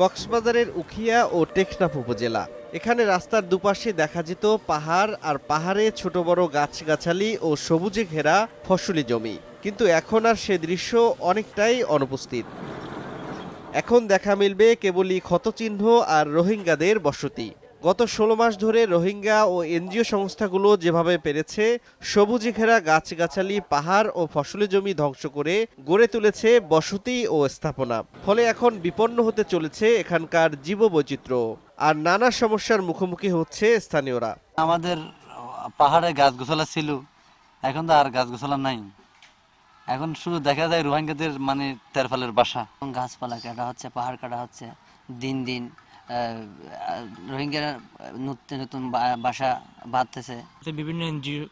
কক্সবাজারের উখিয়া ও টেকনাফ উপজেলা। এখানে রাস্তার দুপাশে দেখা যেত পাহাড় আর পাহাড়ে ছোট বড় গাছগাছালি ও সবুজে ঘেরা ফসলি জমি। কিন্তু এখন আর সে দৃশ্য অনেকটাই অনুপস্থিত। এখন দেখা মিলবে কেবলই ক্ষতচিহ্ন আর রোহিঙ্গাদের বসতি। গত ষোলো মাস ধরে রোহিঙ্গা ও এনজিও সংস্থাগুলো যেভাবে পেরেছে সবুজে ঘেরা গাছগাছালি পাহাড় ও ফসলি জমি ধ্বংস করে গড়ে তুলেছে বসতি ও স্থাপনা। ফলে এখন বিপন্ন হতে চলেছে এখানকার জীববৈচিত্র্য। আর নানা সমস্যার মুখোমুখি হচ্ছে স্থানীয়রা। আমাদের পাহাড়ে গাছ গোছালা ছিল এখন তো আর গাছ গোছালা নাই। এখন শুধু দেখা যায় রোহিঙ্গাদের মানে তেরফালের বাসা। গাছপালা কাটা হচ্ছে পাহাড় কাটা হচ্ছে দিন দিন রোহিঙ্গারা নতুন নতুন বা- বাসা বাঁধতেছে। বিভিন্ন এনজিও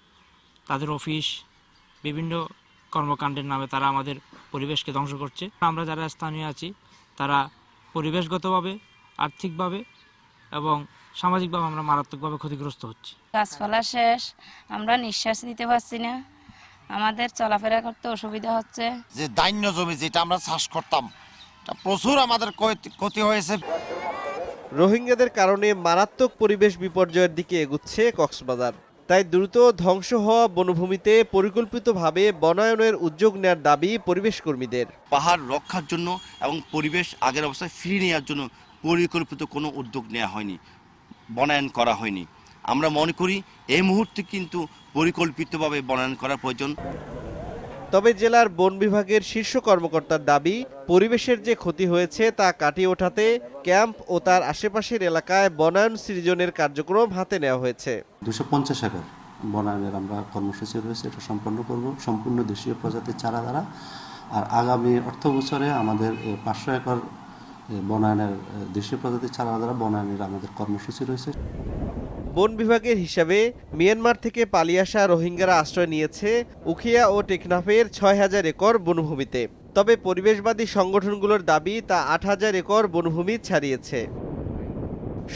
তাদের অফিস বিভিন্ন কর্মকাণ্ডের নামে তারা আমাদের পরিবেশকে ধ্বংস করছে। আমরা যারা স্থানীয় আছি তারা পরিবেশগতভাবে আর্থিকভাবে এবং সামাজিকভাবে আমরা মারাত্মকভাবে ক্ষতিগ্রস্ত হচ্ছি। গাছপালা শেষ আমরা নিঃশ্বাস নিতে পারছি না। আমাদের চলাফেরা করতে অসুবিধা হচ্ছে। যে দান্য জমি যেটা আমরা চাষ করতাম তা প্রচুর আমাদের ক্ষতি- ক্ষতি হয়েছে। রোহিঙ্গাদের কারণে মারাত্মক পরিবেশ বিপর্যয়ের দিকে এগুচ্ছে কক্সবাজার। তাই দ্রুত ধ্বংস হওয়া বনভূমিতে পরিকল্পিতভাবে বনায়নের উদ্যোগ নেওয়ার দাবি পরিবেশ কর্মীদের পাহাড় রক্ষার জন্য এবং পরিবেশ আগের অবস্থায় ফিরিয়ে নেওয়ার জন্য পরিকল্পিত কোনো উদ্যোগ নেওয়া হয়নি, বনায়ন করা হয়নি। আমরা মনে করি, এই মুহূর্তে কিন্তু পরিকল্পিতভাবে বনায়ন করা প্রয়োজন। তবে জেলার বন বিভাগের শীর্ষ কর্মকর্তার দাবি, পরিবেশের যে ক্ষতি হয়েছে তা কাটিয়ে ওঠাতে ক্যাম্প ও তার আশেপাশের এলাকায় বনায়ন সৃজনের কার্যক্রম হাতে নেওয়া হয়েছে। দুশো পঞ্চাশ একর বনায়নের আমরা কর্মসূচি রয়েছে, এটা সম্পন্ন করব। সম্পূর্ণ দেশীয় প্রজাতির চারা দ্বারা। আর আগামী অর্থ বছরে আমাদের পাঁচশো একর বনায়নের দেশীয় প্রজাতির চারা দ্বারা বনায়নের আমাদের কর্মসূচি রয়েছে। বন বিভাগের হিসাবে মিয়ানমার থেকে পালিয়ে আসা রোহিঙ্গারা আশ্রয় নিয়েছে উখিয়া ও টেকনাফের ছয় হাজার একর বনভূমিতে। তবে পরিবেশবাদী সংগঠনগুলোর দাবি, তা আট হাজার একর বনভূমি ছাড়িয়েছে।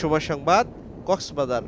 সময় সংবাদ, কক্সবাজার।